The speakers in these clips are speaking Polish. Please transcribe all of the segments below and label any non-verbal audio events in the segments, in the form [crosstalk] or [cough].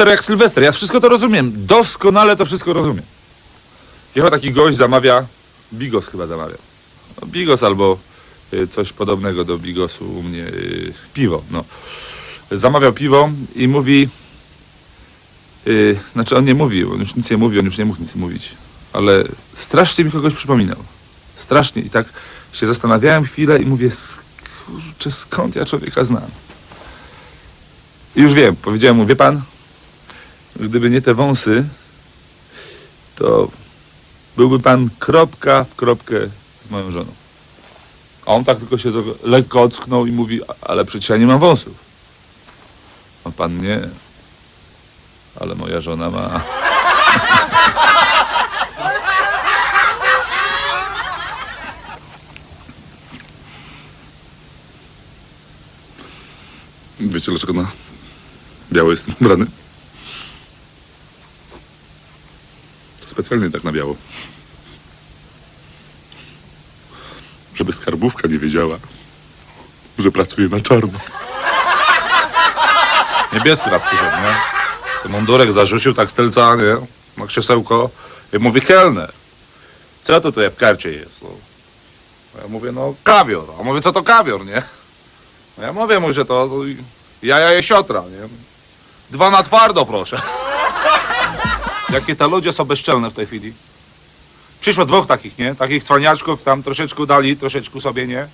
Sylwester jak Sylwester. Ja wszystko to rozumiem. Doskonale to wszystko rozumiem. Jechał taki gość, zamawia, bigos chyba zamawia. No, bigos albo y, coś podobnego do bigosu u mnie, y, piwo, no. Zamawiał piwo i mówi, y, znaczy on nie mówił, on już nic nie mówi, on już nie mógł nic mówić, ale strasznie mi kogoś przypominał. Strasznie i tak się zastanawiałem chwilę i mówię, "Sk- kurczę, skąd ja człowieka znam? I już wiem, powiedziałem mu, wie pan, gdyby nie te wąsy, to byłby pan kropka w kropkę z moją żoną. A on tak tylko się lekko ocknął i mówi, "A- ale przecież ja nie mam wąsów. A pan nie. Ale moja żona ma. [laughs] Wiecie dlaczego na biało jest brany? Specjalnie tak na biało. Żeby skarbówka nie wiedziała, że pracuje na czarno. Niebieski raz przyszedł, nie? Se mundurek zarzucił tak stelca, nie? Na krzesełko. I mówi, kelner, co to tutaj w karcie jest? No. Ja mówię, no kawior. A mówię, co to kawior, nie? No ja mówię mu, że to to jaja jesiotra, nie? Dwa na twardo, proszę. Jakie te ludzie są bezczelne w tej chwili. Przyszło dwóch takich, nie? Takich cwaniaczków, tam troszeczkę dali, troszeczkę sobie, nie?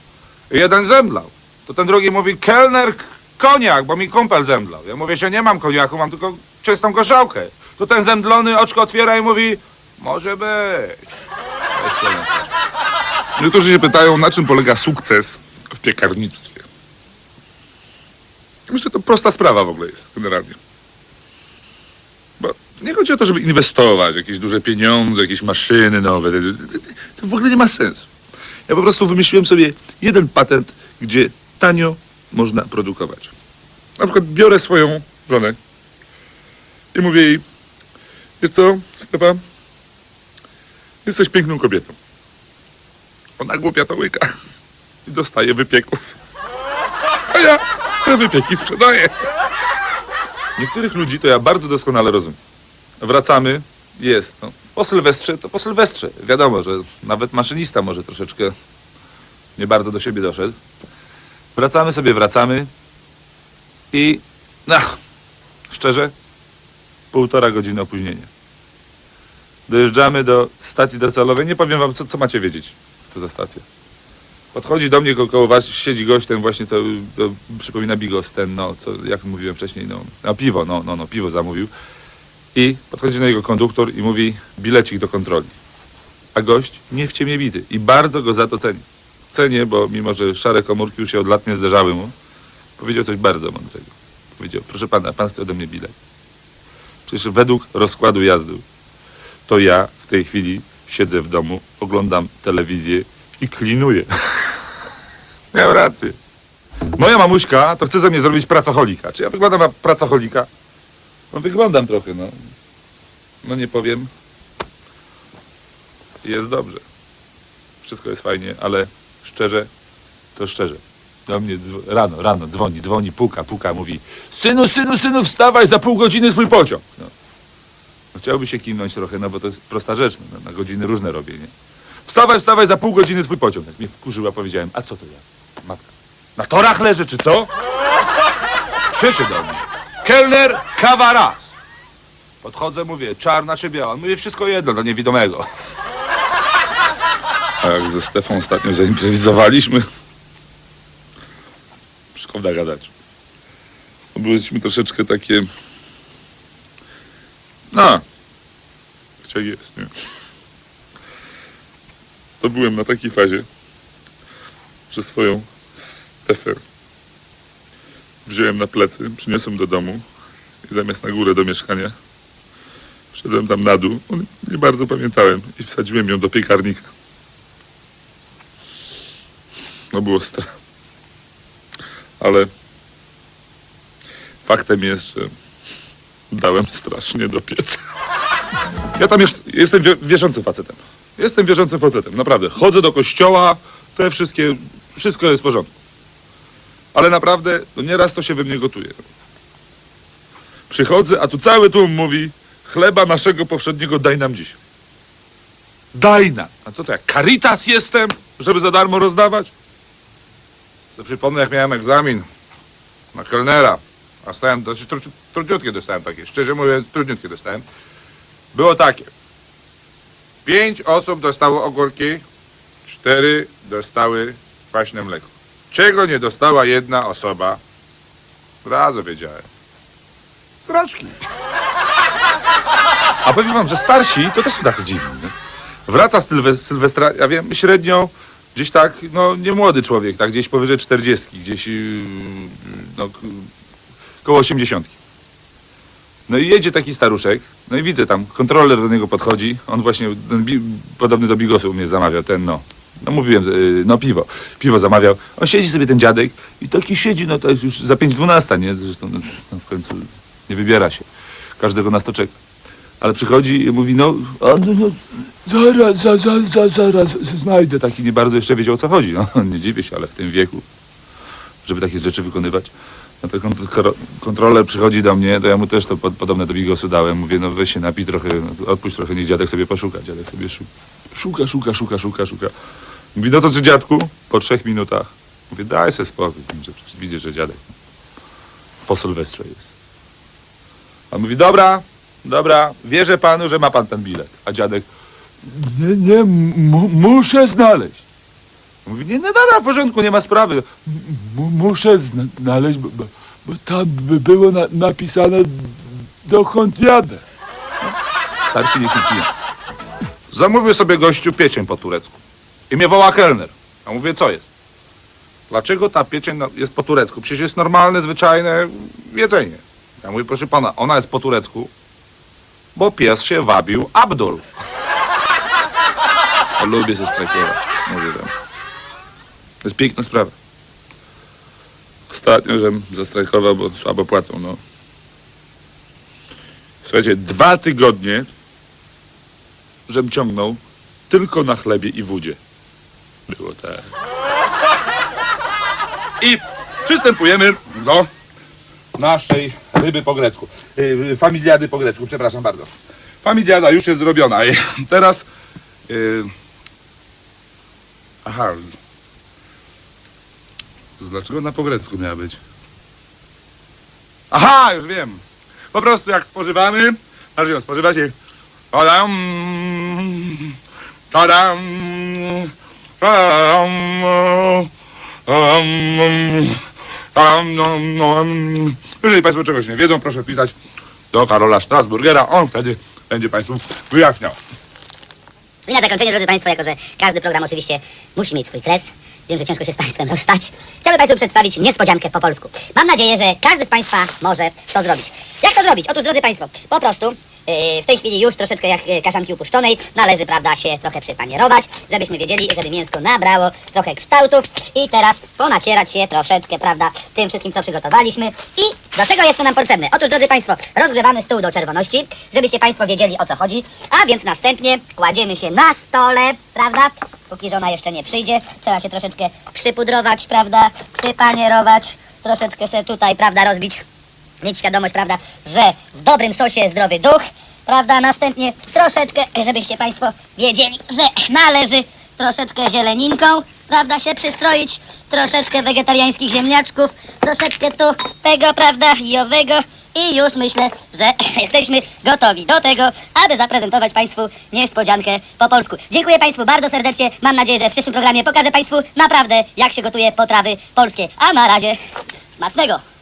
I jeden zemdlał. To ten drugi mówi, kelner, koniak, bo mi kumpel zemdlał. Ja mówię, że nie mam koniaku, mam tylko czystą gorzałkę. To ten zemdlony oczko otwiera i mówi, może być. Niektórzy się pytają, na czym polega sukces w piekarnictwie. Myślę, że to prosta sprawa w ogóle jest, generalnie. Nie chodzi o to, żeby inwestować jakieś duże pieniądze, jakieś maszyny nowe. To w ogóle nie ma sensu. Ja po prostu wymyśliłem sobie jeden patent, gdzie tanio można produkować. Na przykład biorę swoją żonę i mówię jej, wiesz co, Stefa, jesteś piękną kobietą. Ona głupia to łyka i dostaje wypieków. A ja te wypieki sprzedaję. Niektórych ludzi to ja bardzo doskonale rozumiem. Wracamy, jest. No, po Sylwestrze to po Sylwestrze. Wiadomo, że nawet maszynista może troszeczkę nie bardzo do siebie doszedł. Wracamy sobie, wracamy i no, szczerze, półtora godziny opóźnienia. Dojeżdżamy do stacji docelowej. Nie powiem wam, co, co macie wiedzieć, co za stacja. Podchodzi do mnie ko- koło was, siedzi gość, ten właśnie, co to, przypomina Bigos, ten, no, co, jak mówiłem wcześniej, no, a piwo, no, no, no, piwo zamówił. I podchodzi do niego konduktor i mówi, bilecik do kontroli. A gość nie w ciemię bity i bardzo go za to ceni. Cenię, bo mimo, że szare komórki już się od lat nie zderzały mu, powiedział coś bardzo mądrego. Powiedział, proszę pana, pan chce ode mnie bilet. Przecież według rozkładu jazdy to ja w tej chwili siedzę w domu, oglądam telewizję i klinuję. [laughs] Miał rację. Moja mamuśka to chce ze mnie zrobić pracoholika. Czy ja wyglądam na pracoholika? No wyglądam trochę, no. No nie powiem. Jest dobrze. Wszystko jest fajnie, ale szczerze, to szczerze. Do mnie rano, rano dzwoni, dzwoni, puka, puka, mówi Synu, synu, synu, wstawaj, za pół godziny twój pociąg. No. No, chciałby się kimnąć trochę, no bo to jest prosta rzecz. No, na godziny różne robię, nie? Wstawaj, wstawaj, za pół godziny twój pociąg. Jak mnie wkurzyła, powiedziałem, a co to ja? Matka. Na torach leży, czy co? Krzyczy do mnie. Kelner, kawa raz. Podchodzę, mówię, czarna czy biała? Mówię, wszystko jedno, do niewidomego. A jak ze Stefą ostatnio zaimprowizowaliśmy, szkoda gadać. No, Byliśmy troszeczkę takie... No, gdzie jest, nie? To byłem na takiej fazie, że swoją Stefę wziąłem na plecy, przyniosłem do domu i zamiast na górę do mieszkania wszedłem tam na dół, nie bardzo pamiętałem i wsadziłem ją do piekarnika. No było strach. Ale faktem jest, że dałem strasznie do pieca. Ja tam jest, jestem wie- wierzącym facetem. Jestem wierzącym facetem, naprawdę. Chodzę do kościoła, te wszystkie, wszystko jest w porządku. Ale naprawdę, no nieraz to się we mnie gotuje. Przychodzę, a tu cały tłum mówi, chleba naszego powszedniego daj nam dziś. Daj nam. A co to, jak caritas jestem, żeby za darmo rozdawać? Co przypomnę, jak miałem egzamin na kelnera, a stałem tru- trudniutkie dostałem takie, szczerze mówiąc, trudniutkie dostałem. Było takie. Pięć osób dostało ogórki, cztery dostały kwaśne mleko. Czego nie dostała jedna osoba? Razu wiedziałem. Sraczki. A powiem wam, że starsi to też są tacy dziwni. Wraca z Sylwe- Sylwestra, ja wiem, średnio gdzieś tak, no nie młody człowiek, tak gdzieś powyżej 40, gdzieś yy, no, koło 80. No i jedzie taki staruszek, no i widzę tam, kontroler do niego podchodzi, on właśnie, podobny do Bigosu u mnie zamawiał, ten no, no mówiłem, yy, no piwo, piwo zamawiał. On siedzi sobie ten dziadek i taki siedzi, no to jest już za 5.12, nie? Zresztą no, no, w końcu nie wybiera się. Każdego nas to czeka. Ale przychodzi i mówi, no, a no, no zaraz, za, za, za, zaraz znajdę. Taki nie bardzo jeszcze wiedział o co chodzi. No, [laughs] nie dziwię się, ale w tym wieku, żeby takie rzeczy wykonywać. No to kontroler przychodzi do mnie, to ja mu też to pod, podobne do Bigosu dałem. Mówię, no weź się napij trochę, odpuść trochę, niech dziadek sobie poszuka. Dziadek sobie szuka, szuka, szuka, szuka, szuka. Mówi, no to czy dziadku? Po trzech minutach. Mówię, daj sobie spokój, że przecież widzę, że dziadek po Sylwestrze jest. A mówi, dobra, dobra, wierzę panu, że ma pan ten bilet. A dziadek, nie, nie, mu, muszę znaleźć. Mówi, nie, no dobra, w porządku, nie ma sprawy. M- muszę znaleźć, bo, bo, bo tam by było na, napisane, dokąd jadę. No, starszy nie pije. Zamówił sobie gościu pieczeń po turecku. I mnie woła kelner. A mówię, co jest? Dlaczego ta pieczeń jest po turecku? Przecież jest normalne, zwyczajne jedzenie. Ja mówię, proszę pana, ona jest po turecku, bo pies się wabił Abdul. [laughs] Lubię się strajkować, mówię tam. To jest piękna sprawa. Ostatnio, żem zastrajkował, bo słabo płacą, no. Słuchajcie, dwa tygodnie, żem ciągnął tylko na chlebie i wódzie. Było tak. I przystępujemy do naszej ryby po grecku. Yy, familiady po grecku, przepraszam bardzo. Familiada już jest zrobiona. I teraz. Yy... Aha. Dlaczego na po grecku miała być? Aha, już wiem. Po prostu jak spożywamy, znaczy ją spożywa się. Tadam, tadam. Jeżeli Państwo czegoś nie wiedzą, proszę pisać do Karola Strasburgera. On wtedy będzie Państwu wyjaśniał. I na zakończenie, drodzy Państwo, jako że każdy program oczywiście musi mieć swój kres, wiem, że ciężko się z Państwem rozstać, chciałbym Państwu przedstawić niespodziankę po polsku. Mam nadzieję, że każdy z Państwa może to zrobić. Jak to zrobić? Otóż, drodzy Państwo, po prostu w tej chwili już troszeczkę jak yy, kaszanki upuszczonej należy, prawda, się trochę przypanierować, żebyśmy wiedzieli, żeby mięsko nabrało trochę kształtów i teraz ponacierać się troszeczkę, prawda, tym wszystkim, co przygotowaliśmy. I do czego jest to nam potrzebne? Otóż, drodzy Państwo, rozgrzewamy stół do czerwoności, żebyście Państwo wiedzieli, o co chodzi, a więc następnie kładziemy się na stole, prawda, póki żona jeszcze nie przyjdzie, trzeba się troszeczkę przypudrować, prawda, przypanierować, troszeczkę se tutaj, prawda, rozbić mieć świadomość, prawda, że w dobrym sosie zdrowy duch, prawda, następnie troszeczkę, żebyście Państwo wiedzieli, że należy troszeczkę zieleninką, prawda, się przystroić, troszeczkę wegetariańskich ziemniaczków, troszeczkę tu tego, prawda, i owego i już myślę, że [laughs] jesteśmy gotowi do tego, aby zaprezentować Państwu niespodziankę po polsku. Dziękuję Państwu bardzo serdecznie, mam nadzieję, że w przyszłym programie pokażę Państwu naprawdę, jak się gotuje potrawy polskie. A na razie, smacznego!